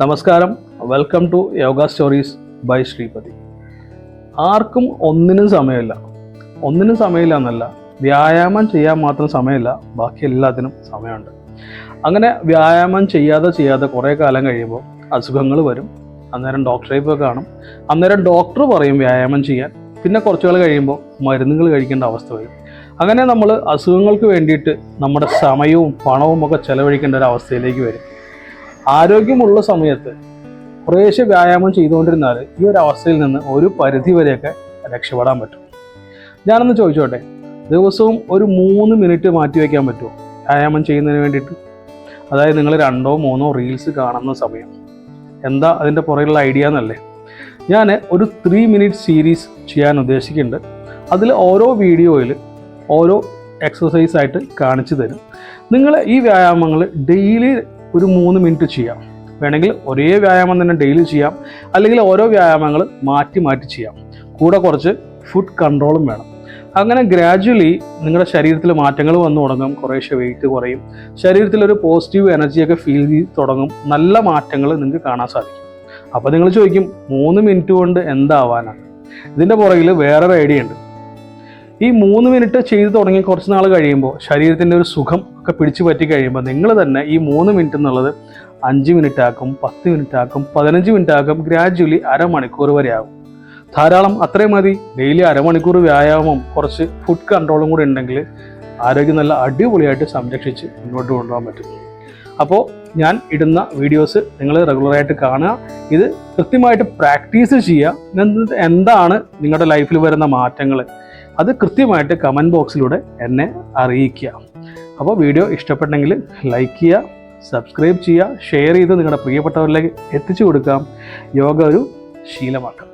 നമസ്കാരം. Welcome to yoga stories by Sreepathi ആർക്കും ഒന്നിനും സമയമില്ല. ഒന്നിനും സമയമില്ല എന്നല്ല വ്യായാമം ചെയ്യാൻ മാത്രം സമയമില്ല ബാക്കി എല്ലാത്തിനും സമയമുണ്ട്. അങ്ങനെ വ്യായാമം ചെയ്യാതെ ചെയ്യാതെ കുറേ കാലം കഴിയുമ്പോൾ അസുഖങ്ങൾ വരും. അന്നേരം ഡോക്ടറെ പോയി കാണും. അന്നേരം ഡോക്ടർ പറയും വ്യായാമം ചെയ്യാൻ. പിന്നെ കുറച്ചുകൾ കഴിയുമ്പോൾ മരുന്നുകൾ കഴിക്കേണ്ട അവസ്ഥ വരും. അങ്ങനെ നമ്മൾ അസുഖങ്ങൾക്ക് വേണ്ടിയിട്ട് നമ്മുടെ സമയവും പണവും ഒക്കെ ചെലവഴിക്കേണ്ട ഒരു അവസ്ഥയിലേക്ക് വരും. ആരോഗ്യമുള്ള സമയത്ത് കുറേശ്ശെ വ്യായാമം ചെയ്തുകൊണ്ടിരുന്നാൽ ഈ ഒരു അവസ്ഥയിൽ നിന്ന് ഒരു പരിധി വരെയൊക്കെ രക്ഷപ്പെടാൻ പറ്റും. ഞാനൊന്ന് ചോദിച്ചോട്ടെ? ദിവസവും ഒരു മൂന്ന് മിനിറ്റ് മാറ്റി വയ്ക്കാൻ പറ്റുമോ വ്യായാമം ചെയ്യുന്നതിന് വേണ്ടിയിട്ട്? അതായത് നിങ്ങൾ രണ്ടോ മൂന്നോ റീൽസ് കാണുന്ന സമയം. എന്താ അതിന്റെ പുറകിലുള്ള ഐഡിയ എന്നല്ലേ? ഞാൻ ഒരു ത്രീ മിനിറ്റ് സീരീസ് ചെയ്യാൻ ഉദ്ദേശിക്കുന്നുണ്ട്. അതിൽ ഓരോ വീഡിയോയിൽ ഓരോ എക്സസൈസ് ആയിട്ട് കാണിച്ചു തരും. നിങ്ങൾ ഈ വ്യായാമങ്ങൾ ഡെയിലി ഒരു മൂന്ന് മിനിറ്റ് ചെയ്യാം. വേണമെങ്കിൽ ഒരേ വ്യായാമം തന്നെ ഡെയിലി ചെയ്യാം. അല്ലെങ്കിൽ ഓരോ വ്യായാമങ്ങൾ മാറ്റി മാറ്റി ചെയ്യാം. കൂടെ കുറച്ച് ഫുഡ് കൺട്രോളും വേണം. അങ്ങനെ ഗ്രാജ്വലി നിങ്ങളുടെ ശരീരത്തിൽ മാറ്റങ്ങൾ വന്നു തുടങ്ങും. കുറേശ്ശെ വെയിറ്റ് കുറയും. ശരീരത്തിൽ ഒരു പോസിറ്റീവ് എനർജിയൊക്കെ ഫീൽ ചെയ്ത് തുടങ്ങും. നല്ല മാറ്റങ്ങൾ നിങ്ങൾക്ക് കാണാൻ സാധിക്കും. അപ്പോൾ നിങ്ങൾ ചോദിക്കും മൂന്ന് മിനിറ്റ് കൊണ്ട് എന്താവാനാണ് ഇതിന്റെ പുറകിൽ വേറൊരു ഐഡിയ ഉണ്ട്. ഈ മൂന്ന് മിനിറ്റ് ചെയ്തു തുടങ്ങി കുറച്ച് നാൾ കഴിയുമ്പോൾ ശരീരത്തിന്റെ ഒരു സുഖം ഒക്കെ പിടിച്ചു പറ്റി കഴിയുമ്പോൾ നിങ്ങൾ തന്നെ ഈ മൂന്ന് മിനിറ്റ് എന്നുള്ളത് അഞ്ച് മിനിറ്റ് ആക്കും പത്ത് മിനിറ്റ് ആക്കും പതിനഞ്ച് മിനിറ്റ് ആക്കും ഗ്രാജ്വലി അരമണിക്കൂർ വരെ ആകും ധാരാളം അത്രയും മതി. ഡെയിലി അരമണിക്കൂർ വ്യായാമം കുറച്ച് ഫുഡ് കൺട്രോളും കൂടി ഉണ്ടെങ്കിൽ ആരോഗ്യം നല്ല അടിപൊളിയായിട്ട് സംരക്ഷിച്ച് മുന്നോട്ട് കൊണ്ടുപോകാൻ പറ്റും. അപ്പോൾ ഞാൻ ഇടുന്ന വീഡിയോസ് നിങ്ങൾ റെഗുലറായിട്ട് കാണുക. ഇത് കൃത്യമായിട്ട് പ്രാക്ടീസ് ചെയ്യുക. എന്ത് എന്താണ് നിങ്ങളുടെ ലൈഫിൽ വരുന്ന മാറ്റങ്ങൾ അത് കൃത്യമായിട്ട് കമന്റ് ബോക്സിലൂടെ എന്നെ അറിയിക്കുക. അപ്പോൾ വീഡിയോ ഇഷ്ടപ്പെട്ടെങ്കിൽ ലൈക്ക് ചെയ്യുക സബ്സ്ക്രൈബ് ചെയ്യുക ഷെയർ ചെയ്ത് നിങ്ങളുടെ പ്രിയപ്പെട്ടവരിലേക്ക് എത്തിച്ചു കൊടുക്കാം. യോഗ ഒരു ശീലമാക്കാം.